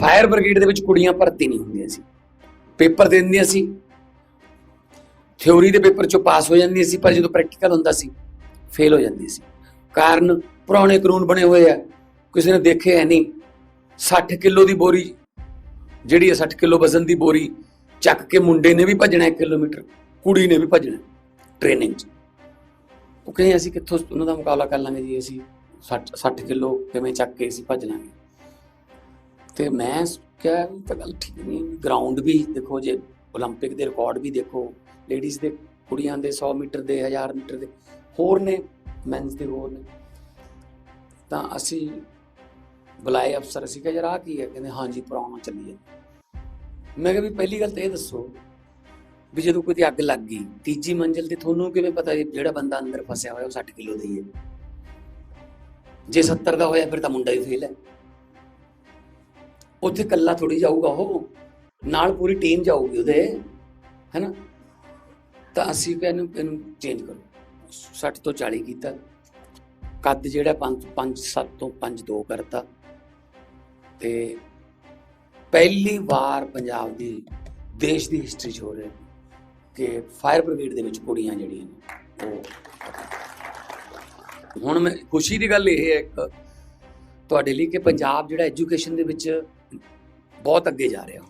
Fire brigade ਦੇ ਵਿੱਚ ਕੁੜੀਆਂ ਭਰਤੀ ਨਹੀਂ ਹੁੰਦੀਆਂ ਸੀ। ਪੇਪਰ ਦੇ ਦਿੰਦੀਆਂ ਸੀ। ਥਿਉਰੀ ਦੇ ਪੇਪਰ ਚੋਂ ਪਾਸ ਹੋ ਜਾਂਦੀਆਂ ਸੀ, ਪਰ ਜਦੋਂ ਪ੍ਰੈਕਟੀਕਲ ਹੁੰਦਾ ਸੀ, ਫੇਲ ਹੋ ਜਾਂਦੀ ਸੀ। ਕਾਰਨ ਪੁਰਾਣੇ ਕਾਨੂੰਨ ਬਣੇ ਹੋਏ ਆ। ਕਿਸੇ ਨੇ ਦੇਖੇ ਹੈ ਨਹੀਂ। 60 ਕਿਲੋ ਦੀ ਬੋਰੀ, ਜਿਹੜੀ ਹੈ 60 ਕਿਲੋ ਵਜ਼ਨ ਦੀ ਬੋਰੀ, ਚੱਕ ਕੇ ਮੁੰਡੇ ਨੇ ਵੀ ਭੱਜਣਾ 1 ਕਿਲੋਮੀਟਰ, ਕੁੜੀ ਨੇ ਵੀ ਭੱਜਣਾ ਟ੍ਰੇਨਿੰਗ 'ਚ। ਉਹ ਕਹਿੰਦੇ ਅਸੀਂ ਕਿੱਥੋਂ, ਉਹਨਾਂ ਦਾ ਮੁਕਾਬਲਾ ਕਰ ਲਾਂਗੇ ਜੀ, ਅਸੀਂ 60 60 ਕਿਲੋ ਕਿਵੇਂ ਚੱਕ ਕੇ ਅਸੀਂ ਭੱਜ ਲਾਂਗੇ। ਤੇ ਮੈਂ ਕਿਹਾ ਇਹ ਤਾਂ ਗੱਲ ਠੀਕ ਨਹੀਂ ਗਰਾਊਂਡ ਵੀ ਦੇਖੋ ਜੇ 올림픽 ਦੇ ਰਿਕਾਰਡ ਵੀ ਦੇਖੋ ਲੇਡੀਜ਼ ਦੇ ਕੁੜੀਆਂ ਦੇ 100 ਮੀਟਰ ਦੇ 1000 ਮੀਟਰ ਦੇ ਹੋਰ ਨੇ ਮੈਨਸ ਦੇ ਹੋਰ ਨੇ ਤਾਂ ਅਸੀਂ ਬੁਲਾਏ ਅਫਸਰ ਅਸੀਂ ਕਿਹਾ ਯਾਰ ਆਹ ਕੀ ਹੈ ਕਹਿੰਦੇ ਹਾਂਜੀ ਪੁਰਾਣਾ ਚੱਲੀ ਜਾਂਦਾ ਮੈਂ ਕਿਹਾ ਵੀ ਪਹਿਲੀ ਗੱਲ ਤਾਂ ਇਹ ਦੱਸੋ ਵੀ ਜਦੋਂ ਕੋਈ ਦੀ ਅੱਗ ਲੱਗ ਗਈ ਤੀਜੀ ਮੰਜ਼ਿਲ ਤੇ ਤੁਹਾਨੂੰ ਕਿਵੇਂ ਪਤਾ ਵੀ ਜਿਹੜਾ ਬੰਦਾ ਅੰਦਰ ਫਸਿਆ ਹੋਇਆ ਉਹ 60 ਕਿਲੋ ਦਾ ਹੀ ਹੈ ਜੇ 70 ਦਾ ਹੋਇਆ ਫਿਰ ਤਾਂ ਮੁੰਡਾ ਹੀ ਫੇਲ ਹੈ ਉੱਥੇ ਕੱਲਾ ਥੋੜੀ ਜਾਊਗਾ ਉਹ, ਨਾਲ ਪੂਰੀ ਟੀਮ ਜਾਊਗੀ ਉਹਦੇ, ਹੈਨਾ? ਤਾਂ ਅਸੀਂ ਇਹਨੂੰ ਇਹਨੂੰ ਚੇਂਜ ਕਰੋ। 60 ਤੋਂ 40 ਕੀਤਾ। ਕੱਦ ਜਿਹੜਾ 5 5 7 ਤੋਂ 5 2 ਕਰਤਾ। ਤੇ ਪਹਿਲੀ ਵਾਰ ਪੰਜਾਬ ਦੀ, ਦੇਸ਼ ਦੀ ਹਿਸਟਰੀ 'ਚ ਹੋ ਰਿਹਾ ਕਿ ਫਾਇਰ ਬ੍ਰਿਗੇਡ ਦੇ ਵਿੱਚ ਕੁੜੀਆਂ ਜਿਹੜੀਆਂ ਨੇ, ਉਹ ਹੁਣ ਮੈਂ, ਖੁਸ਼ੀ ਦੀ ਗੱਲ ਇਹ ਹੈ ਇੱਕ, ਤੁਹਾਡੇ ਲਈ ਕਿ ਪੰਜਾਬ ਜਿਹੜਾ ਐਜੂਕੇਸ਼ਨ ਦੇ ਵਿੱਚ ਬਹੁਤ ਅੱਗੇ ਜਾ ਰਿਹਾ।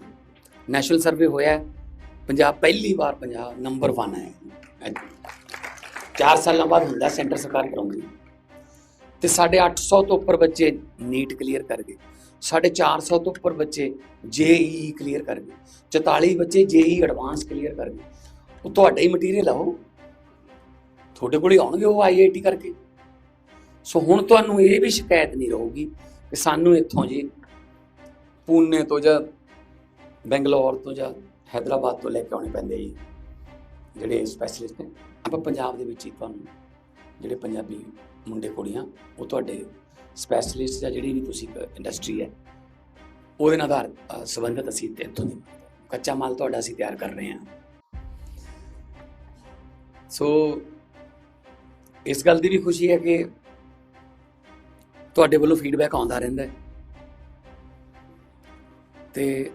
ਨੈਸ਼ਨਲ ਸਰਵੇ ਹੋਇਆ ਪੰਜਾਬ ਪਹਿਲੀ ਵਾਰ ਪੰਜਾਬ ਨੰਬਰ 1 ਹੈ। 4 ਸਾਲਾਂ ਬਾਅਦ ਹੁੰਦਾ ਸੈਂਟਰ ਸਰਕਾਰ ਕਰਾਉਂਦੀ ਹੈ। ਤੇ ਸਾਡੇ 800 ਤੋਂ ਉੱਪਰ ਬੱਚੇ ਨੀਟ ਕਲੀਅਰ ਕਰ ਗਏ। ਸਾਡੇ 400 ਤੋਂ ਉੱਪਰ ਬੱਚੇ ਜੇਈ ਕਲੀਅਰ ਕਰ ਗਏ। 44 ਬੱਚੇ ਜੇਈ ਐਡਵਾਂਸ ਕਲੀਅਰ ਕਰ ਗਏ। ਉਹ ਤੁਹਾਡਾ ਹੀ ਮਟੀਰੀਅਲ ਆਓ ਤੁਹਾਡੇ ਕੋਲ ਹੀ ਆਉਣਗੇ ਉਹ ਆਈਆਈਟੀ ਕਰਕੇ। ਸੋ ਹੁਣ ਤੁਹਾਨੂੰ ਇਹ ਵੀ ਸ਼ਿਕਾਇਤ ਨਹੀਂ ਰਹੂਗੀ ਕਿ ਸਾਨੂੰ ਇੱਥੋਂ ਜੀ ਪੂਨੇ ਤੋਂ ਜਾਂ ਬੈਂਗਲੌਰ ਤੋਂ ਜਾਂ ਹੈਦਰਾਬਾਦ ਤੋਂ ਲੈ ਕੇ ਆਉਣੇ ਪੈਂਦੇ ਜੀ। ਜਿਹੜੇ ਸਪੈਸ਼ਲਿਸਟ ਨੇ। ਆਪਾਂ ਪੰਜਾਬ ਦੇ ਵਿੱਚ ਹੀ ਤੁਹਾਨੂੰ ਜਿਹੜੇ ਪੰਜਾਬੀ ਮੁੰਡੇ ਕੁੜੀਆਂ ਉਹ ਤੁਹਾਡੇ ਸਪੈਸ਼ਲਿਸਟ ਜਾਂ ਜਿਹੜੀ ਵੀ ਤੁਸੀਂ ਇੰਡਸਟਰੀ ਹੈ ਉਹਦੇ ਨਾਲ ਆਧਾਰ ਅ, ਸੰਬੰਧਿਤ ਅਸੀਂ ਇੱਥੋਂ ਦੀ ਕੱਚਾ ਮਾਲ ਤੁਹਾਡਾ ਅਸੀਂ ਤਿਆਰ ਕਰ ਰਹੇ ਹਾਂ। ਸੋ ਇਸ ਗੱਲ ਦੀ ਵੀ ਖੁਸ਼ੀ ਹੈ ਕਿ ਤੁਹਾਡੇ ਵੱਲੋਂ ਫੀਡਬੈਕ ਆਉਂਦਾ ਰਹਿੰਦਾ ਹੈ। ਤੇ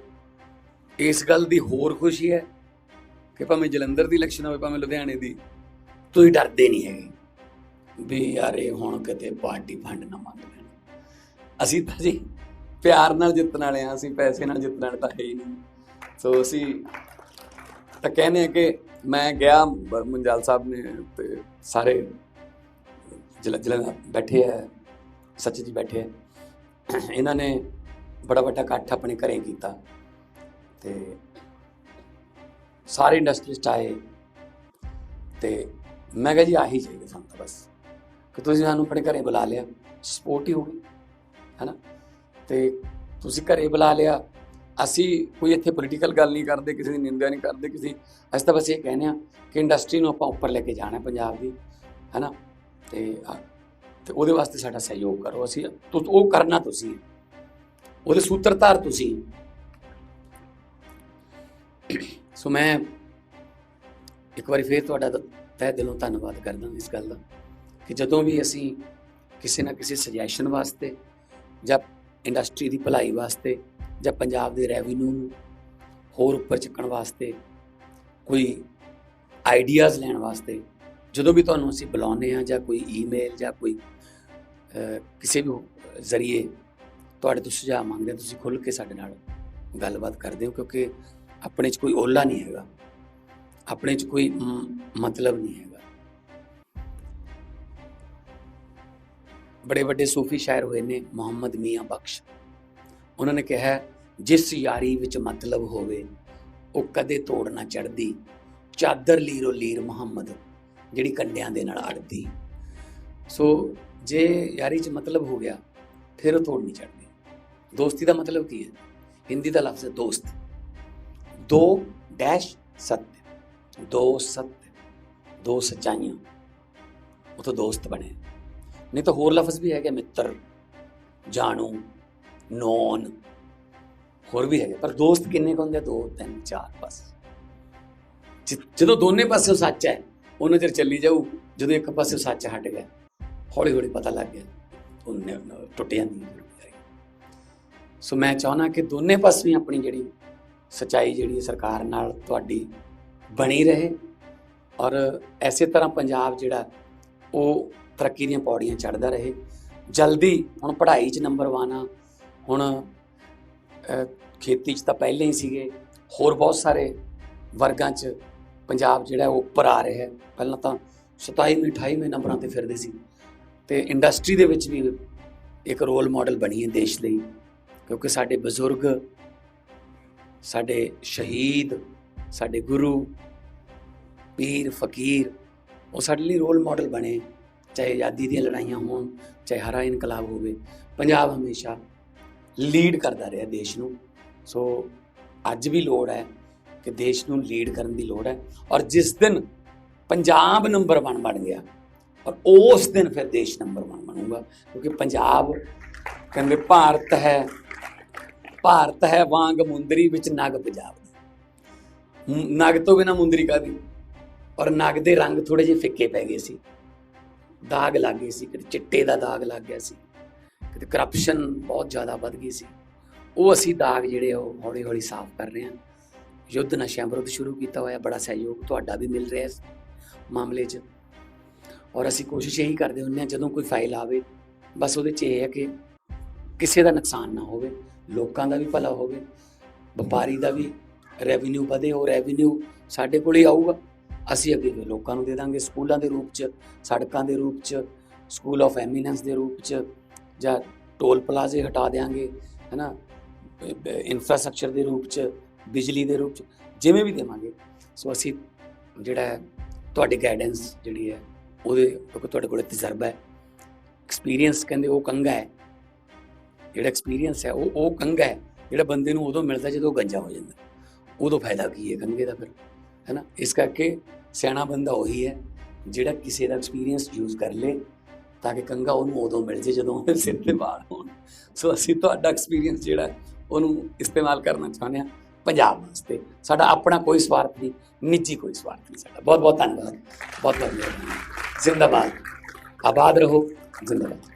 ਇਸ ਗੱਲ ਦੀ ਹੋਰ ਖੁਸ਼ੀ ਹੈ ਕਿ ਭਾਵੇਂ ਜਲੰਧਰ ਦੀ ਇਲੈਕਸ਼ਨ ਹੋਵੇ, ਭਾਵੇਂ ਲੁਧਿਆਣੇ ਦੀ, ਤੁਸੀਂ ਡਰਦੇ ਨਹੀਂ ਹੈਗੇ ਵੀ ਯਾਰ ਇਹ ਹੁਣ ਕਿਤੇ ਪਾਰਟੀ ਫੰਡ ਨਾ ਮੰਗ ਲੈਣ। ਅਸੀਂ ਤਾਂ ਜੀ ਪਿਆਰ ਨਾਲ ਜਿੱਤਣ ਵਾਲੇ ਆ ਅਸੀਂ ਪੈਸੇ ਨਾਲ ਜਿੱਤਣ ਵਾਲੇ ਤਾਂ ਹੈ ਹੀ ਨਹੀਂ। ਸੋ ਅਸੀਂ ਤਾਂ ਕਹਿੰਦੇ ਆ ਕਿ ਮੈਂ ਗਿਆ, ਬ- ਮੁੰਜਾਲ ਸਾਹਿਬ ਨੇ ਤੇ ਸਾਰੇ ਜਿਲ੍ਹਾ ਜਿਲ੍ਹਾ ਬੈਠੇ ਆ, ਸੱਚ ਜੀ ਬੈਠੇ ਆ। ਇਹਨਾਂ ਨੇ ਬੜਾ ਵੱਡਾ ਇਕੱਠ ਆਪਣੇ ਘਰੇ ਕੀਤਾ ਤੇ ਸਾਰੇ ਇੰਡਸਟਰੀਸਟ ਆਏ ਤੇ ਮੈਂ ਕਿਹਾ ਜੀ ਆਹੀ ਚਾਹੀਦਾ ਸਾਨੂੰ ਤਾਂ ਬਸ ਕਿ ਤੁਸੀਂ ਸਾਨੂੰ ਆਪਣੇ ਘਰੇ ਬੁਲਾ ਲਿਆ ਸਪੋਰਟ ਹੀ ਹੋ ਗਈ ਹੈਨਾ? ਤੇ ਤੁਸੀਂ ਘਰੇ ਬੁਲਾ ਲਿਆ ਅਸੀਂ ਕੋਈ ਇੱਥੇ ਪੋਲੀਟੀਕਲ ਗੱਲ ਨਹੀਂ ਕਰਦੇ ਕਿਸੇ ਦੀ ਨਿੰਦਿਆ ਨਹੀਂ ਕਰਦੇ ਕਿਸੇ ਅਸੀਂ ਤਾਂ ਬਸ ਇਹ ਕਹਿੰਦੇ ਆ ਕਿ ਇੰਡਸਟਰੀ ਨੂੰ ਆਪਾਂ ਉੱਪਰ ਲੈ ਕੇ ਜਾਣਾ ਪੰਜਾਬ ਦੀ ਹੈਨਾ? ਤੇ ਅ, ਤੇ ਉਹਦੇ ਵਾਸਤੇ ਸਾਡਾ ਸਹਿਯੋਗ ਕਰੋ ਅਸੀਂ ਉਹ ਕਰਨਾ ਤੁਸੀਂ। ਉਹਦੇ ਸੂਤਰਧਾਰ ਤੁਸੀਂ। ਸੋ ਮੈਂ ਇੱਕ ਵਾਰੀ ਫੇਰ ਤੁਹਾਡਾ ਦ- ਤਹਿ ਦਿਲੋਂ ਧੰਨਵਾਦ ਕਰਦਾ ਇਸ ਗੱਲ ਦਾ, ਕਿ ਜਦੋਂ ਵੀ ਅਸੀਂ ਕਿਸੇ ਨਾ ਕਿਸੇ ਸੁਜੈਸ਼ਨ ਵਾਸਤੇ ਜਾਂ ਇੰਡਸਟਰੀ ਦੀ ਭਲਾਈ ਵਾਸਤੇ ਜਾਂ ਪੰਜਾਬ ਦੇ ਰੈਵਨਿਊ ਨੂੰ ਹੋਰ ਉੱਪਰ ਚੱਕਣ ਵਾਸਤੇ ਕੋਈ ਆਈਡੀਆਜ਼ ਲੈਣ ਵਾਸਤੇ, ਜਦੋਂ ਵੀ ਤੁਹਾਨੂੰ ਅਸੀਂ ਬੁਲਾਉਂਦੇ ਹਾਂ ਜਾਂ ਕੋਈ ਈਮੇਲ ਜਾਂ ਕੋਈ ਕਿਸੇ ਵੀ ਜ਼ਰੀਏ ਤੁਹਾਡੇ ਤੋਂ ਸੁਝਾਅ ਮੰਗਦੇ ਹਾਂ ਤੁਸੀਂ ਖੁੱਲ੍ਹ ਕੇ ਸਾਡੇ ਨਾਲ ਗੱਲਬਾਤ ਕਰਦੇ ਹੋ ਕਿਉਂਕਿ ਆਪਣੇ 'ਚ ਕੋਈ ਓਲਾ ਨਹੀਂ ਹੈਗਾ। ਆਪਣੇ 'ਚ ਕੋਈ ਮ, ਮਤਲਬ ਨਹੀਂ ਹੈਗਾ। ਬੜੇ ਵੱਡੇ ਸੂਫੀ ਸ਼ਾਇਰ ਹੋਏ ਨੇ ਮੁਹੰਮਦ ਮੀਆਂ ਬਖਸ਼। ਉਹਨਾਂ ਨੇ ਕਿਹਾ ਹੈ, ਜਿਸ ਯਾਰੀ ਵਿੱਚ ਮਤਲਬ ਹੋਵੇ ਉਹ ਕਦੇ ਤੋੜ ਨਾ ਚੜਦੀ ਚਾਦਰ ਲੀਰੋ ਲੀਰ ਮੁਹੰਮਦ ਜਿਹੜੀ ਕੰਡਿਆਂ ਦੇ ਨਾਲ ਅੜਦੀ। ਸੋ ਜੇ ਯਾਰੀ 'ਚ ਮਤਲਬ ਹੋ ਗਿਆ ਫਿਰ ਉਹ ਤੋੜ ਨਹੀਂ ਚੜਦੀ ਦੋਸਤੀ ਦਾ ਮਤਲਬ ਕੀ ਹੈ ਹਿੰਦੀ ਦਾ ਲਫ਼ਜ਼ ਹੈ ਦੋਸਤ ਦੋ ਡੈਸ਼ ਸੱਤ ਦੋ ਸੱਤ ਦੋ ਸਚਾਈਆਂ ਉਹ ਤਾਂ ਦੋਸਤ ਬਣੇ ਨਹੀਂ ਤਾਂ ਹੋਰ ਲਫ਼ਜ਼ ਵੀ ਹੈਗੇ ਮਿੱਤਰ ਜਾਣੂ ਨੌਨ ਹੋਰ ਵੀ ਹੈਗੇ ਪਰ ਦੋਸਤ ਕਿੰਨੇ ਹੁੰਦੇ ਦੋ ਤਿੰਨ ਚਾਰ ਬਸ ਜਦੋਂ ਦੋਨੇ ਪਾਸੇ ਸੱਚ ਹੈ ਉਹ ਨਜ਼ਰ ਚੱਲੀ ਜਾਊ ਜਦੋਂ ਇੱਕ ਪਾਸੇ ਸੱਚ ਹਟ ਗਿਆ ਹੌਲੀ ਹੌਲੀ ਪਤਾ ਲੱਗ ਗਿਆ ਉਹਨੇ ਟੁੱਟ ਜਾਂਦੀ ਸੋ ਮੈਂ ਚਾਹੁੰਦਾ ਕਿ ਦੋਨੇ ਪਾਸੇ ਆਪਣੀ ਜਿਹੜੀ ਸਚਾਈ ਜਿਹੜੀ ਸਰਕਾਰ ਨਾਲ ਤੁਹਾਡੀ ਬਣੀ ਰਹੇ ਔਰ ਐਸੇ ਤਰ੍ਹਾਂ ਪੰਜਾਬ ਜਿਹੜਾ ਉਹ ਤਰੱਕੀ ਦੀਆਂ ਪੌੜੀਆਂ ਚੜ੍ਹਦਾ ਰਹੇ। ਜਲਦੀ ਹੁਣ ਪੜ੍ਹਾਈ 'ਚ ਨੰਬਰ 1 ਆ। ਹੁਣ ਖੇਤੀ 'ਚ ਤਾਂ ਪਹਿਲਾਂ ਹੀ ਸੀਗੇ। ਹੋਰ ਬਹੁਤ ਸਾਰੇ ਵਰਗਾਂ 'ਚ ਪੰਜਾਬ ਜਿਹੜਾ ਉਹ ਉੱਪਰ ਆ ਰਿਹਾ। ਹੈ ਪਹਿਲਾਂ ਤਾਂ 27ਵੇਂ 28ਵੇਂ ਨੰਬਰਾਂ ਤੇ ਫਿਰਦੇ ਸੀ। ਤੇ ਇੰਡਸਟਰੀ ਦੇ ਵਿੱਚ ਵੀ ਇੱਕ ਰੋਲ ਮਾਡਲ ਬਣੀ ਹੈ ਦੇਸ਼ ਲਈ। ਕਿਉਂਕਿ ਸਾਡੇ ਬਜ਼ੁਰਗ, ਸਾਡੇ ਸ਼ਹੀਦ, ਸਾਡੇ ਗੁਰੂ, ਪੀਰ, ਫਕੀਰ, ਉਹ ਸਾਡੇ ਲਈ ਰੋਲ ਮਾਡਲ ਬਣੇ। ਚਾਹੇ ਆਜ਼ਾਦੀ ਦੀਆਂ ਲੜਾਈਆਂ ਹੋਣ, ਚਾਹੇ ਹਰਾ ਇਨਕਲਾਬ ਹੋਵੇ, ਪੰਜਾਬ ਹਮੇਸ਼ਾ ਲੀਡ ਕਰਦਾ ਰਿਹਾ ਦੇਸ਼ ਨੂੰ। ਸੋ ਅੱਜ ਵੀ ਲੋੜ ਹੈ ਕਿ ਦੇਸ਼ ਨੂੰ ਲੀਡ ਕਰਨ ਦੀ ਲੋੜ ਹੈ। ਔਰ ਜਿਸ ਦਿਨ ਪੰਜਾਬ ਨੰਬਰ 1 ਬਣ ਗਿਆ, ਔਰ ਉਸ ਦਿਨ ਫਿਰ ਦੇਸ਼ ਨੰਬਰ 1 ਬਣੂਗਾ। ਕਿਉਂਕਿ ਪੰਜਾਬ ਕਹਿੰਦੇ ਭਾਰਤ ਹੈ ਭਾਰਤ ਹੈ ਵਾਂਗ ਮੁੰਦਰੀ ਵਿੱਚ ਨਗ ਪੰਜਾਬ ਮੁ- ਨਗ ਤੋਂ ਬਿਨਾ ਮੁੰਦਰੀ ਕਾਦੀ ਔਰ ਨਗ ਦੇ ਰੰਗ ਥੋੜੇ ਜਿਹੇ ਫਿੱਕੇ ਪੈ ਗਏ ਸੀ। ਦਾਗ ਲੱਗ ਗਏ ਸੀ, ਕਿਤੇ ਚਿੱਟੇ ਦਾ ਦਾਗ ਲੱਗ ਗਿਆ ਸੀ, ਕਿਤੇ ਕਰਪਸ਼ਨ ਬਹੁਤ ਜ਼ਿਆਦਾ ਵੱਧ ਗਈ ਸੀ। ਉਹ ਅਸੀਂ ਦਾਗ ਜਿਹੜੇ ਆ, ਉਹ ਹੌਲੀ ਹੌਲੀ ਸਾਫ਼ ਕਰ ਰਹੇ ਹਾਂ। ਯੁੱਧ ਨਸ਼ਿਆਂ ਵਿਰੁੱਧ ਸ਼ੁਰੂ ਕੀਤਾ ਹੋਇਆ, ਬੜਾ ਸਹਿਯੋਗ ਤੁਹਾਡਾ ਵੀ ਮਿਲ ਰਿਹਾ ਇਸ ਮਾਮਲੇ 'ਚ। ਔਰ ਅਸੀਂ ਕੋਸ਼ਿਸ਼ ਇਹੀ ਕਰਦੇ ਹੁੰਦੇ ਹਾਂ, ਜਦੋਂ ਕੋਈ ਫਾਈਲ ਆਵੇ, ਬਸ ਉਹਦੇ 'ਚ ਇਹ ਹੈ ਕਿ ਕਿਸੇ ਦਾ ਨੁਕਸਾਨ ਨਾ ਹੋਵੇ। ਲੋਕਾਂ ਦਾ ਵੀ ਭਲਾ ਹੋਵੇ ਵਪਾਰੀ ਦਾ ਵੀ ਰੈਵਨਿਊ ਵਧੇ ਉਹ ਰੈਵਨਿਊ ਸਾਡੇ ਕੋਲ ਹੀ ਆਊਗਾ। ਅਸੀਂ ਅੱਗੇ ਲੋਕਾਂ ਨੂੰ ਦੇ ਦਾਂਗੇ ਸਕੂਲਾਂ ਦੇ ਰੂਪ 'ਚ ਸੜਕਾਂ ਦੇ ਰੂਪ 'ਚ ਸਕੂਲ ਆਫ ਐਮੀਨੈਂਸ ਦੇ ਰੂਪ 'ਚ ਜਾਂ ਟੋਲ ਪਲਾਜ਼ੇ ਹਟਾ ਦੇਾਂਗੇ ਹੈਨਾ? ਇਨਫਰਾਸਟ੍ਰਕਚਰ ਦੇ ਰੂਪ 'ਚ ਬਿਜਲੀ ਦੇ ਰੂਪ 'ਚ ਜਿਵੇਂ ਵੀ ਦੇਵਾਂਗੇ। ਸੋ ਅਸੀਂ ਜਿਹੜਾ ਹੈ, ਤੁਹਾਡੀ ਗਾਈਡੈਂਸ ਜਿਹੜੀ ਹੈ ਉਹਦੇ ਤੁਹਾਡੇ ਕੋਲ ਤਜਰਬਾ ਹੈ। ਐਕਸਪੀਰੀਅੰਸ ਕਹਿੰਦੇ ਉਹ ਕੰਗਾ ਹੈ। ਜਿਹੜਾ ਐਕਸਪੀਰੀਅੰਸ ਹੈ, ਉਹ ਉਹ ਕੰਗਾ ਹੈ, ਜਿਹੜਾ ਬੰਦੇ ਨੂੰ ਉਦੋਂ ਮਿਲਦਾ ਜਦੋਂ ਗੰਜਾ ਹੋ ਜਾਂਦਾ। ਉਦੋਂ ਫਾਇਦਾ ਕੀ ਹੈ ਕੰਗੇ ਦਾ ਫਿਰ, ਹੈਨਾ? ਇਸ ਕਰਕੇ ਸਿਆਣਾ ਬੰਦਾ ਉਹੀ ਹੈ, ਜਿਹੜਾ ਕਿਸੇ ਦਾ ਐਕਸਪੀਰੀਅੰਸ ਯੂਜ਼ ਕਰ ਲੇ, ਤਾਂ ਕਿ ਕੰਗਾ ਉਹਨੂੰ ਉਦੋਂ ਮਿਲ ਜੇ ਜਦੋਂ ਉਹਦੇ ਸਿਰ ਤੇ ਵਾਲ ਹੋਣ। ਸੋ ਅਸੀਂ ਤੁਹਾਡਾ ਐਕਸਪੀਰੀਅੰਸ ਜਿਹੜਾ, ਉਹਨੂੰ ਇਸਤੇਮਾਲ ਕਰਨਾ ਚਾਹੁੰਦੇ ਹਾਂ ਪੰਜਾਬ ਵਾਸਤੇ। ਸਾਡਾ ਆਪਣਾ ਕੋਈ ਸਵਾਰਥ ਨਹੀਂ, ਨਿੱਜੀ ਕੋਈ ਸਵਾਰਥ ਨਹੀਂ ਸਾਡਾ। ਬਹੁਤ ਬਹੁਤ ਧੰਨਵਾਦ। ਬਹੁਤ ਬਹੁਤ ਮਿਹਰਬਾਨੀ। ਜ਼ਿੰਦਾਬਾਦ। ਆਬਾਦ ਰਹੋ। ਜ਼ਿੰਦਾਬਾਦ।